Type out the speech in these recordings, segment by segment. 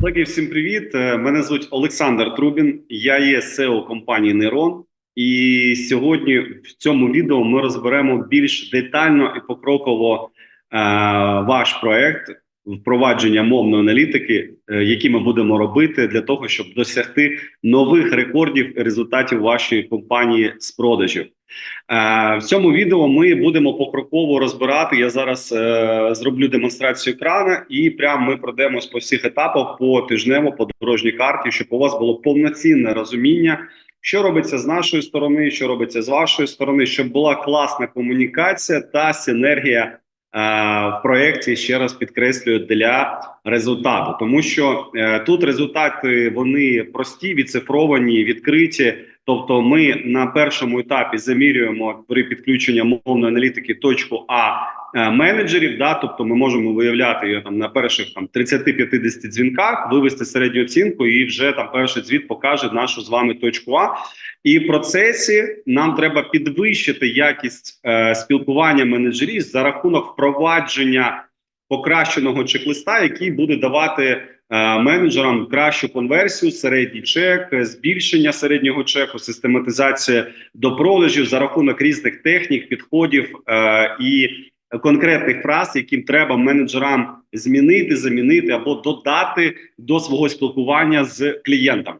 Колеги, всім привіт! Е, Мене звуть Олександр Трубін. Я є SEO компанії Нейрон. І сьогодні в цьому відео ми розберемо більш детально і покроково е, ваш проект впровадження мовної аналітики, е, які ми будемо робити для того, щоб досягти нових рекордів і результатів вашої компанії з продажів. Е, в цьому відео ми будемо покроково розбирати. Я зараз е, зроблю демонстрацію екрана, і прямо ми пройдемось по всіх етапах по тижнево по дорожній карті, щоб у вас було повноцінне розуміння, що робиться з нашої сторони, що робиться з вашої сторони, щоб була класна комунікація та синергія е, в проєкті. Ще раз підкреслюю для результату, тому що тут результати вони прості, відцифровані, відкриті. Тобто, ми на першому етапі замірюємо при підключенні мовної аналітики точку А е, менеджерів. Да, тобто, ми можемо виявляти її там на перших там 30-50 дзвінках, вивести середню оцінку, і вже там перший звіт покаже нашу з вами точку А. І в процесі нам треба підвищити якість е, спілкування менеджерів за рахунок впровадження покращеного чек-листа, який буде давати. Е, менеджерам кращу конверсію, середній чек, збільшення середнього чеку, систематизація до продажів за рахунок різних технік, підходів е, і конкретних фраз, яким треба менеджерам змінити, замінити або додати до свого спілкування з клієнтом.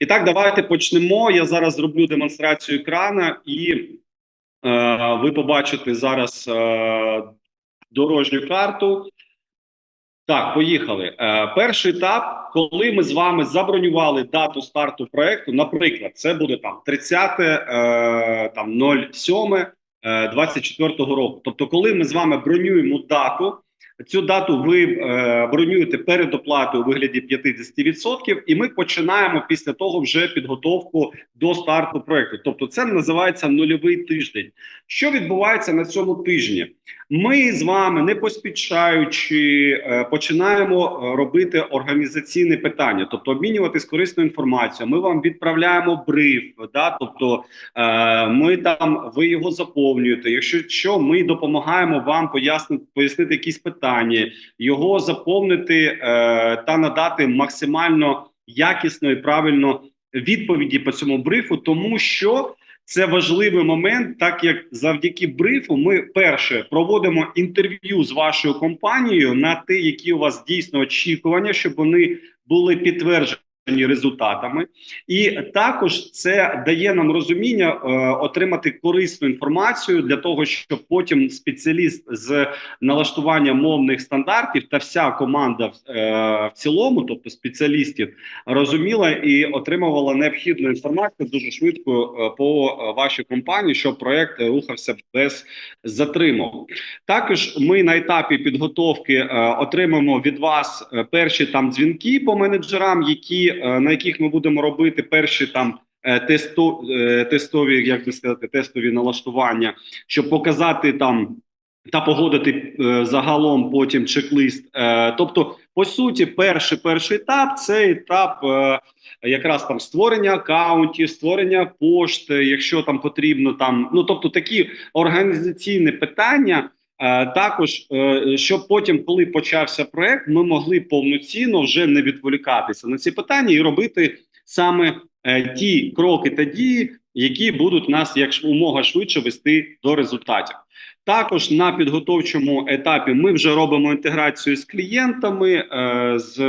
І так, давайте почнемо. Я зараз зроблю демонстрацію екрана, і е, ви побачите зараз е, дорожню карту. Так, поїхали. Е, перший етап, коли ми з вами забронювали дату старту проекту, наприклад, це буде там 30 е, там 07 е, 24 року. Тобто, коли ми з вами бронюємо дату, цю дату ви е, бронюєте перед оплатою у вигляді 50%, і ми починаємо після того вже підготовку до старту проекту. Тобто, це називається нульовий тиждень. Що відбувається на цьому тижні? Ми з вами, не поспішаючи, е, починаємо е, робити організаційне питання, тобто обмінюватись корисною інформацією. Ми вам відправляємо бриф, да, тобто е, ми там ви його заповнюєте. Якщо що, ми допомагаємо вам пояснити, пояснити якісь питання, його заповнити та надати максимально якісно і правильно відповіді по цьому брифу, тому що. Це важливий момент, так як завдяки брифу, ми перше проводимо інтерв'ю з вашою компанією на те, які у вас дійсно очікування, щоб вони були підтверджені результатами, і також це дає нам розуміння е, отримати корисну інформацію для того, щоб потім спеціаліст з налаштування мовних стандартів та вся команда е, в цілому, тобто спеціалістів, розуміла і отримувала необхідну інформацію дуже швидко е, по вашій компанії, щоб проект рухався без затримок. Також ми на етапі підготовки е, отримаємо від вас е, перші там дзвінки по менеджерам, які Е, на яких ми будемо робити перші там е, тесто, е, тестові, як би сказати, тестові налаштування, щоб показати там та погодити загалом потім чек-лист. Тобто, по суті, перший перший етап це етап якраз там створення акаунтів, створення пошти, якщо там потрібно, там ну тобто такі організаційні питання. Е, також е, щоб потім, коли почався проект, ми могли повноцінно вже не відволікатися на ці питання і робити саме е, ті кроки та дії, які будуть нас як умога швидше вести до результатів. Також на підготовчому етапі ми вже робимо інтеграцію з клієнтами, з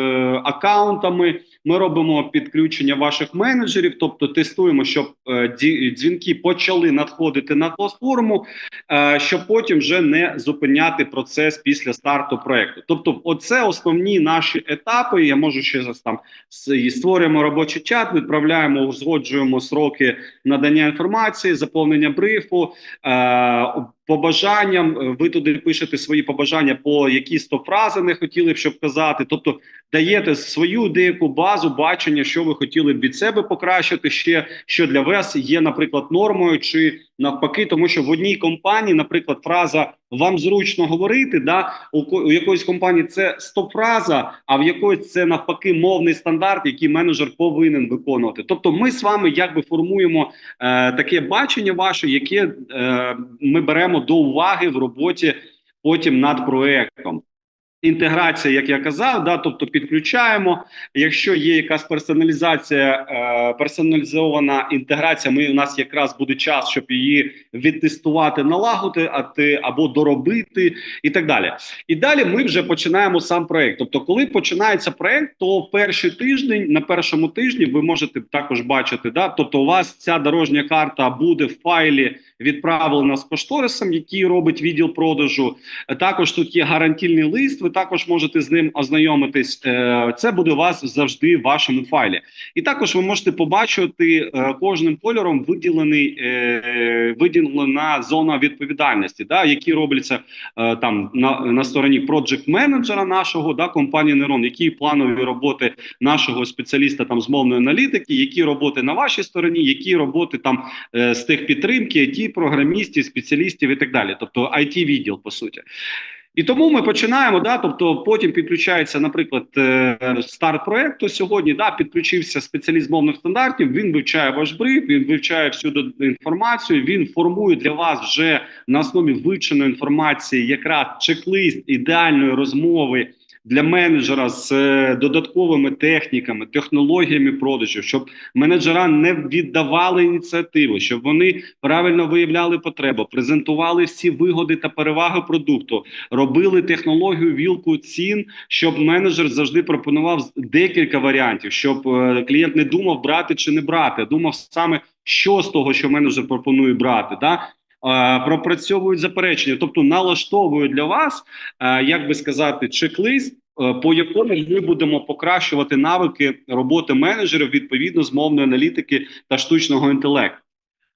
акаунтами. Ми робимо підключення ваших менеджерів, тобто тестуємо, щоб е, дзвінки почали надходити на платформу, е, щоб потім вже не зупиняти процес після старту проекту. Тобто, оце основні наші етапи. Я можу ще раз там створюємо робочий чат, відправляємо, узгоджуємо сроки надання інформації, заповнення брифу. Е, побажанням ви туди пишете свої побажання, по які 100 фрази не хотіли б, щоб казати. Тобто даєте свою деяку базу бачення, що ви хотіли б від себе покращити, ще що для вас є, наприклад, нормою чи навпаки, тому що в одній компанії, наприклад, фраза вам зручно говорити, да у, у якоїсь компанії це стопраза, а в якоїсь це навпаки мовний стандарт, який менеджер повинен виконувати. Тобто, ми з вами якби формуємо е, таке бачення ваше, яке е, ми беремо до уваги в роботі потім над проектом. Інтеграція, як я казав, да, тобто підключаємо. Якщо є якась персоналізація, е, персоналізована інтеграція, ми у нас якраз буде час, щоб її відтестувати, налагодити або доробити, і так далі. І далі ми вже починаємо сам проект. Тобто, коли починається проект, то перший тиждень на першому тижні ви можете також бачити. Да, тобто, у вас ця дорожня карта буде в файлі відправлена з кошторисом, який робить відділ продажу. Також тут є гарантійний лист. Ви також можете з ним ознайомитись. Е, це буде у вас завжди в вашому файлі. І також ви можете побачити е, кожним кольором виділений е, виділена зона відповідальності, да, які робляться там на на стороні проджект менеджера нашого да компанії Нерон, які планові роботи нашого спеціаліста там з мовної аналітики, які роботи на вашій стороні, які роботи там з тих підтримки, IT програмістів, спеціалістів і так далі, тобто it відділ по суті. І тому ми починаємо. Да, тобто, потім підключається, наприклад, е, старт проекту сьогодні. Да, підключився спеціаліст мовних стандартів. Він вивчає ваш бриф, він вивчає всю інформацію. Він формує для вас вже на основі вивченої інформації, якраз чек-лист ідеальної розмови для менеджера з е, додатковими техніками, технологіями продажів, щоб менеджера не віддавали ініціативу, щоб вони правильно виявляли потребу, презентували всі вигоди та переваги продукту, робили технологію вілку цін, щоб менеджер завжди пропонував декілька варіантів, щоб е, клієнт не думав брати чи не брати, а думав саме. Що з того, що менеджер пропонує брати, да пропрацьовують заперечення, тобто налаштовують для вас, як би сказати, чек-лист, е, по якому ми будемо покращувати навики роботи менеджерів відповідно з мовної аналітики та штучного інтелекту.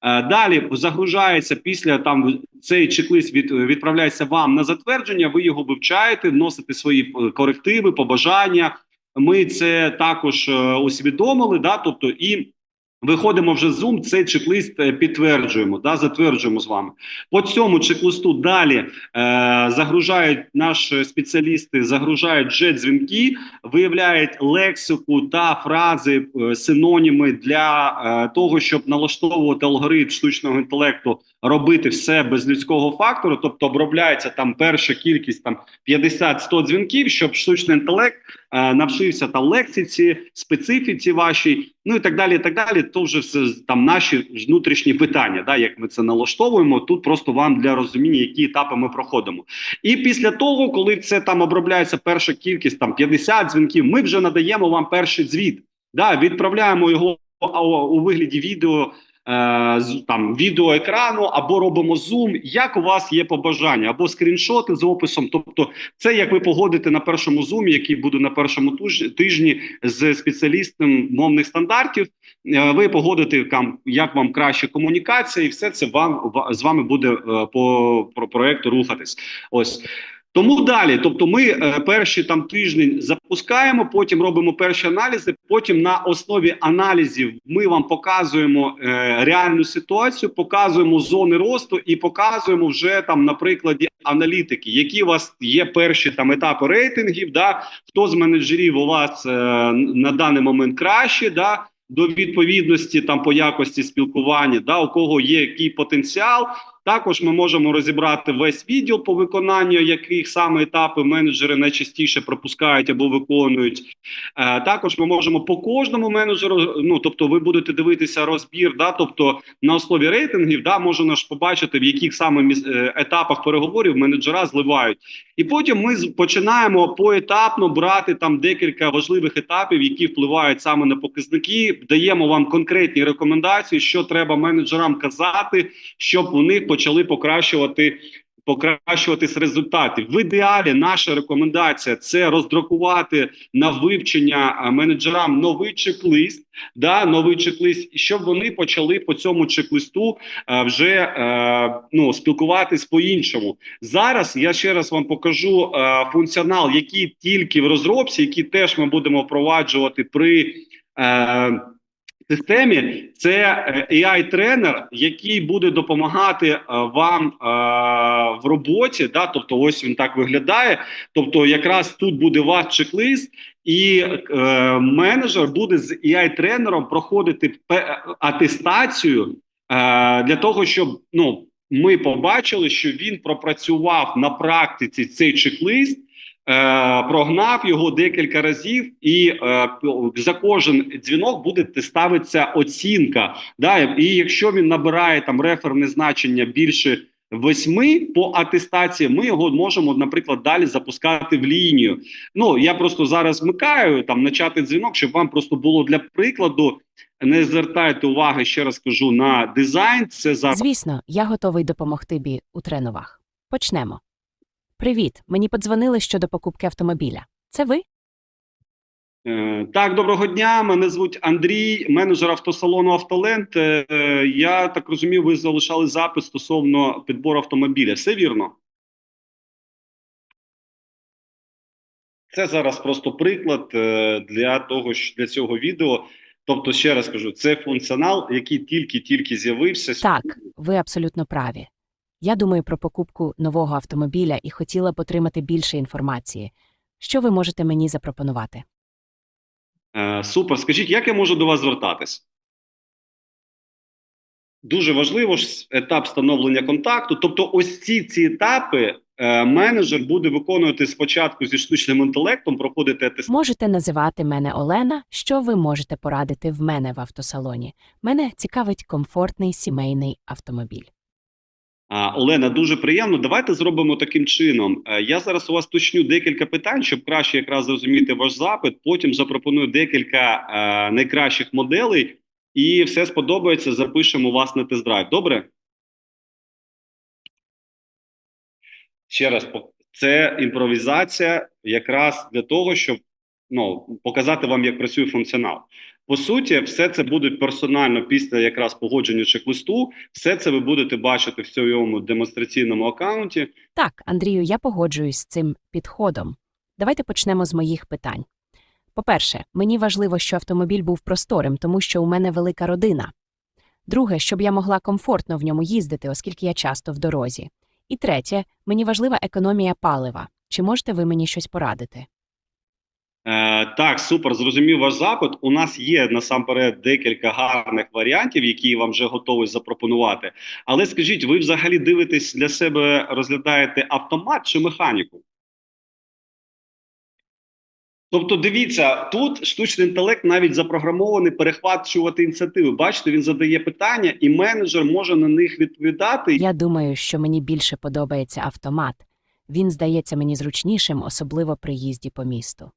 Е, далі загружається після там цей чек-лист від, відправляється вам на затвердження. Ви його вивчаєте, вносите свої е, корективи, побажання. Ми це також усвідомили. Да, тобто і Виходимо вже з Zoom, цей чек-лист е, підтверджуємо, да, затверджуємо з вами. По цьому чек-листу далі е, загружають наші спеціалісти, загружають вже дзвінки, виявляють лексику та фрази, е, синоніми для е, того, щоб налаштовувати алгоритм штучного інтелекту, робити все без людського фактору. Тобто обробляється там перша кількість там 50-100 дзвінків, щоб штучний інтелект е, навчився там лексиці, специфіці вашій. Ну і так далі, і так далі. То вже все там наші внутрішні питання. Да, як ми це налаштовуємо? Тут просто вам для розуміння, які етапи ми проходимо. І після того, коли це там обробляється перша кількість, там 50 дзвінків, ми вже надаємо вам перший звіт. Да, відправляємо його у вигляді відео там відеоекрану, або робимо зум. Як у вас є побажання, або скріншоти з описом. Тобто, це як ви погодите на першому зумі, який буде на першому тижні з спеціалістом мовних стандартів. Е, ви погодите як вам краще комунікація, і все це вам з вами буде е, по про проекту рухатись. Ось. Тому далі, тобто, ми е, перші там тиждень запускаємо, потім робимо перші аналізи. Потім на основі аналізів ми вам показуємо е, реальну ситуацію, показуємо зони росту і показуємо вже там на прикладі аналітики, які у вас є перші там етапи рейтингів. Да, хто з менеджерів у вас е, на даний момент краще, да. До відповідності там по якості спілкування, да у кого є який потенціал, також ми можемо розібрати весь відділ по виконанню, яких саме етапи менеджери найчастіше пропускають або виконують. Е, також ми можемо по кожному менеджеру. Ну тобто, ви будете дивитися розбір, да, тобто на основі рейтингів, да, можна ж побачити, в яких саме е, етапах переговорів менеджера зливають. І потім ми починаємо поетапно брати там декілька важливих етапів, які впливають саме на показники. Даємо вам конкретні рекомендації, що треба менеджерам казати, щоб у них почали покращувати покращуватись результатів. В ідеалі наша рекомендація це роздрукувати на вивчення менеджерам новий чек-лист, да новий чек-лист, щоб вони почали по цьому чек-листу вже е, ну спілкуватись по іншому. Зараз я ще раз вам покажу е, функціонал, який тільки в розробці, який теж ми будемо впроваджувати при. Е, системі це е, ai тренер який буде допомагати е, вам е, в роботі. Да, тобто, ось він так виглядає. Тобто, якраз тут буде ваш чек-лист, і менеджер буде з ai тренером проходити атестацію для того, щоб ну ми побачили, що він пропрацював на практиці цей чек-лист, прогнав його декілька разів, і е, за кожен дзвінок буде ставитися оцінка. Да? І якщо він набирає там реферне значення більше восьми по атестації, ми його можемо, наприклад, далі запускати в лінію. Ну я просто зараз вмикаю там начати дзвінок, щоб вам просто було для прикладу. Не звертайте уваги, ще раз кажу, на дизайн. Це зараз Звісно, я готовий допомогти бі у тренувах. Почнемо. Привіт. Мені подзвонили щодо покупки автомобіля. Це ви? Е, Так, доброго дня. Мене звуть Андрій, менеджер автосалону Автоленд. Е, е, Я так розумію, ви залишали запит стосовно підбору автомобіля. Все вірно? Це зараз просто приклад е, для того, що для цього відео. Тобто, ще раз кажу, це функціонал, який тільки-тільки з'явився. Так, ви абсолютно праві. Я думаю про покупку нового автомобіля і хотіла б отримати більше інформації. Що ви можете мені запропонувати? Е, Супер. Скажіть, як я можу до вас звертатись? Дуже важливо ж етап встановлення контакту. Тобто, ось ці ці етапи е, менеджер буде виконувати спочатку зі штучним інтелектом, проходити атестацію. Можете називати мене Олена. Що ви можете порадити в мене в автосалоні? Мене цікавить комфортний сімейний автомобіль. Олена, дуже приємно. Давайте зробимо таким чином. Е, Я зараз у вас точню декілька питань, щоб краще якраз зрозуміти ваш запит. Потім запропоную декілька е, найкращих моделей, і все сподобається. Запишемо вас на тест-драйв. Добре? Ще раз це імпровізація, якраз для того, щоб ну показати вам, як працює функціонал. По суті, все це буде персонально після якраз погодження чек-листу. Все це ви будете бачити в своєму демонстраційному аккаунті. Так, Андрію, я погоджуюсь з цим підходом. Давайте почнемо з моїх питань. По-перше, мені важливо, що автомобіль був просторим, тому що у мене велика родина. Друге, щоб я могла комфортно в ньому їздити, оскільки я часто в дорозі. І третє, мені важлива економія палива. Чи можете ви мені щось порадити? Е, так, супер, зрозумів ваш запит. У нас є насамперед декілька гарних варіантів, які вам вже готовий запропонувати. Але скажіть, ви взагалі дивитесь для себе, розглядаєте автомат чи механіку? Тобто, дивіться, тут штучний інтелект навіть запрограмований перехвачувати ініціативи. Бачите, він задає питання, і менеджер може на них відповідати. Я думаю, що мені більше подобається автомат. Він здається мені зручнішим, особливо при їзді по місту.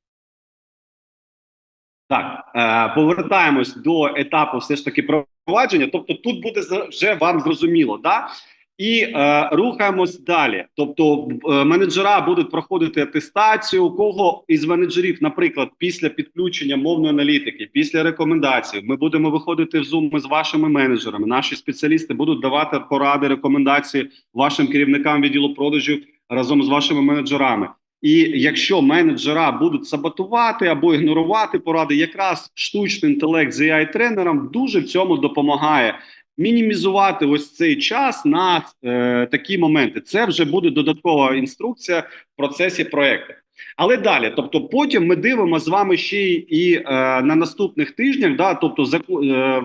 Так, е, повертаємось до етапу все ж таки провадження. Тобто, тут буде вже вам зрозуміло, да? І е, рухаємось далі. Тобто, е, менеджера будуть проходити атестацію. У кого із менеджерів, наприклад, після підключення мовної аналітики, після рекомендацій, ми будемо виходити в Zoom з вашими менеджерами. Наші спеціалісти будуть давати поради, рекомендації вашим керівникам відділу продажів разом з вашими менеджерами. І якщо менеджера будуть саботувати або ігнорувати поради, якраз штучний інтелект з ai тренером дуже в цьому допомагає мінімізувати ось цей час на е, такі моменти. Це вже буде додаткова інструкція в процесі проекту. Але далі, тобто, потім ми дивимося з вами ще і е, на наступних тижнях, да, тобто за е,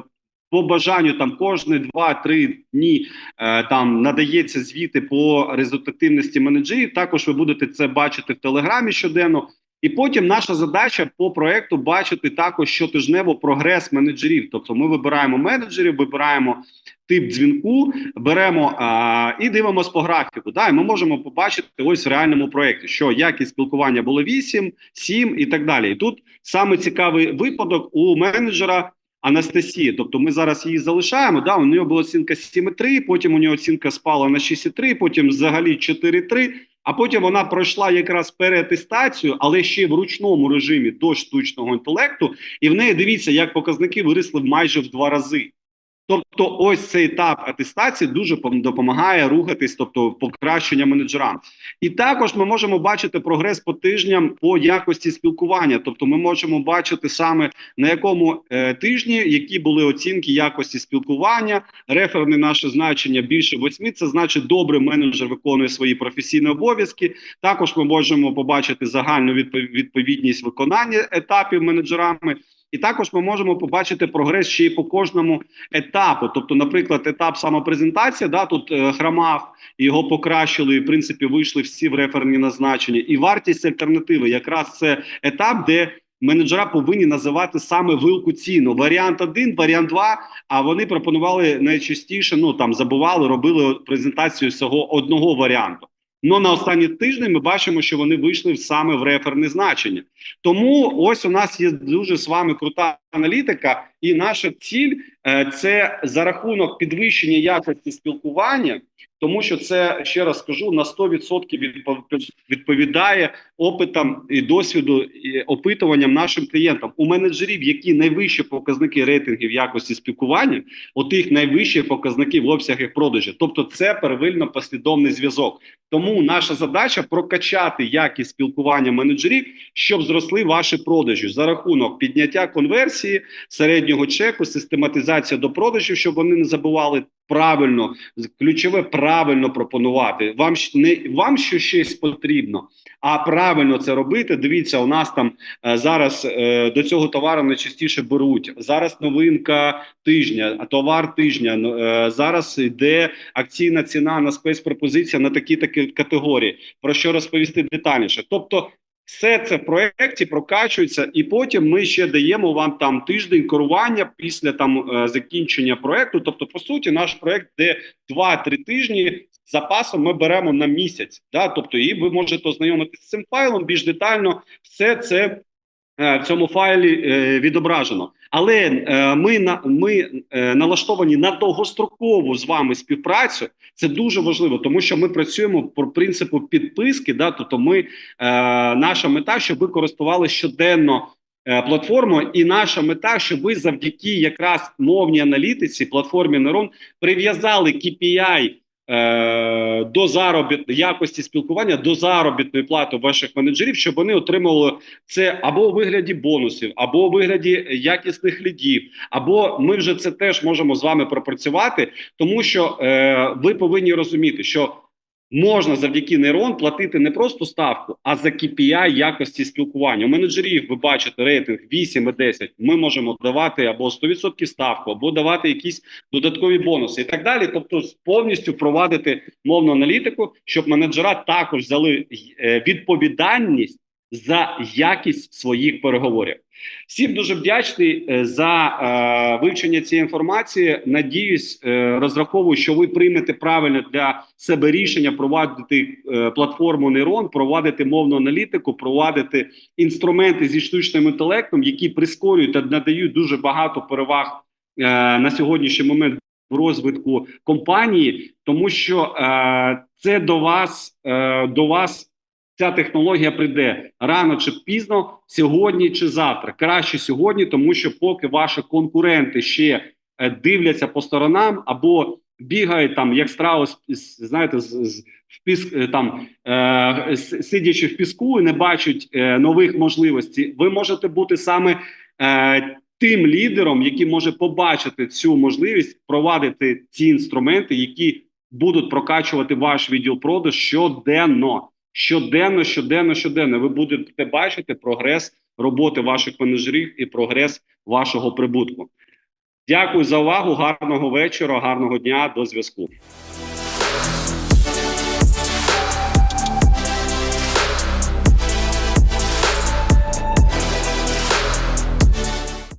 по бажанню там кожні 2-3 дні е, там надається звіти по результативності менеджерів. Також ви будете це бачити в телеграмі щоденно. І потім наша задача по проекту бачити також щотижнево прогрес менеджерів. Тобто, ми вибираємо менеджерів, вибираємо тип дзвінку, беремо а, і дивимося по графіку. Да, і ми можемо побачити ось в реальному проєкті, що якість спілкування було 8, 7 і так далі. І тут саме цікавий випадок у менеджера. Анастасії, тобто ми зараз її залишаємо. Да, у нього була оцінка 7,3, потім у нього оцінка спала на 6,3, потім взагалі 4,3, а потім вона пройшла якраз переатестацію, але ще в ручному режимі до штучного інтелекту, і в неї дивіться, як показники виросли майже в два рази. Тобто, ось цей етап атестації дуже пом- допомагає рухатись, тобто покращення менеджерам. І також ми можемо бачити прогрес по тижням по якості спілкування. Тобто, ми можемо бачити саме на якому е, тижні які були оцінки якості спілкування, реферне наше значення більше восьми. Це значить, добре менеджер виконує свої професійні обов'язки. Також ми можемо побачити загальну відпов- відповідність виконання етапів менеджерами. І також ми можемо побачити прогрес ще й по кожному етапу. Тобто, наприклад, етап самопрезентації, да, тут е, хромав, його покращили, і в принципі вийшли всі в реферні назначення. І вартість альтернативи якраз це етап, де менеджера повинні називати саме вилку ціну. Варіант 1, варіант 2, а вони пропонували найчастіше, ну там забували, робили презентацію всього одного варіанту. Ну на останні тижні ми бачимо, що вони вийшли саме в реферне значення. Тому ось у нас є дуже з вами крута аналітика, і наша ціль е, це за рахунок підвищення якості спілкування, тому що це ще раз скажу на 100% відпов- відповідає опитам і досвіду і опитуванням нашим клієнтам. У менеджерів, які найвищі показники рейтингів якості спілкування, у тих найвищі показники в обсягах продажі. Тобто, це первинно послідовний зв'язок. Тому наша задача прокачати якість спілкування менеджерів, щоб зросли ваші продажі за рахунок підняття конверсії, середнього чеку, систематизація до продажів, щоб вони не забували правильно, ключове правильно пропонувати. Вам не вам що щось потрібно, а правильно це робити. Дивіться, у нас там е, зараз е, до цього товару найчастіше беруть. Зараз новинка тижня, товар тижня. Ну, е, зараз йде акційна ціна на спецпропозиція на такі такі категорії. Про що розповісти детальніше? Тобто. Все це в проєкті прокачується, і потім ми ще даємо вам там тиждень керування після там е, закінчення проєкту. Тобто, по суті, наш проєкт, де 2-3 тижні запасом ми беремо на місяць. Да? Тобто, і ви можете ознайомитися з цим файлом більш детально. Все це в цьому файлі е, відображено. Але е, ми на ми е, налаштовані на довгострокову з вами співпрацю. Це дуже важливо, тому що ми працюємо по принципу підписки. Да, тобто, ми е, наша мета, щоб ви користувалися щоденно е, платформою, і наша мета, щоб ви завдяки якраз мовній аналітиці, платформі Нейрон прив'язали KPI е, до заробітної якості спілкування, до заробітної плати ваших менеджерів, щоб вони отримували це або у вигляді бонусів, або у вигляді якісних лідів, або ми вже це теж можемо з вами пропрацювати, тому що е, ви повинні розуміти, що можна завдяки нейрон платити не просто ставку, а за KPI якості спілкування. У менеджерів ви бачите рейтинг 8 і 10, Ми можемо давати або 100% ставку, або давати якісь додаткові бонуси і так далі. Тобто, повністю впровадити мовну аналітику, щоб менеджера також взяли е, відповідальність за якість своїх переговорів. Всім дуже вдячний е, за е, вивчення цієї інформації. Надіюсь, е, розраховую, що ви приймете правильне для себе рішення провадити е, платформу нейрон, провадити мовну аналітику, провадити інструменти зі штучним інтелектом, які прискорюють та надають дуже багато переваг е, на сьогоднішній момент в розвитку компанії, тому що е, це до вас е, до вас. Ця технологія прийде рано чи пізно, сьогодні чи завтра. Краще сьогодні, тому що поки ваші конкуренти ще е, дивляться по сторонам або бігають там, як страус, знаєте, з, з в піск е, там е, сидячи в піску і не бачать е, нових можливостей. Ви можете бути саме е, тим лідером, який може побачити цю можливість, провадити ці інструменти, які будуть прокачувати ваш відділ продаж щоденно. Щоденно, щоденно, щоденно. Ви будете бачити прогрес роботи ваших менеджерів і прогрес вашого прибутку. Дякую за увагу. Гарного вечора, гарного дня. До зв'язку.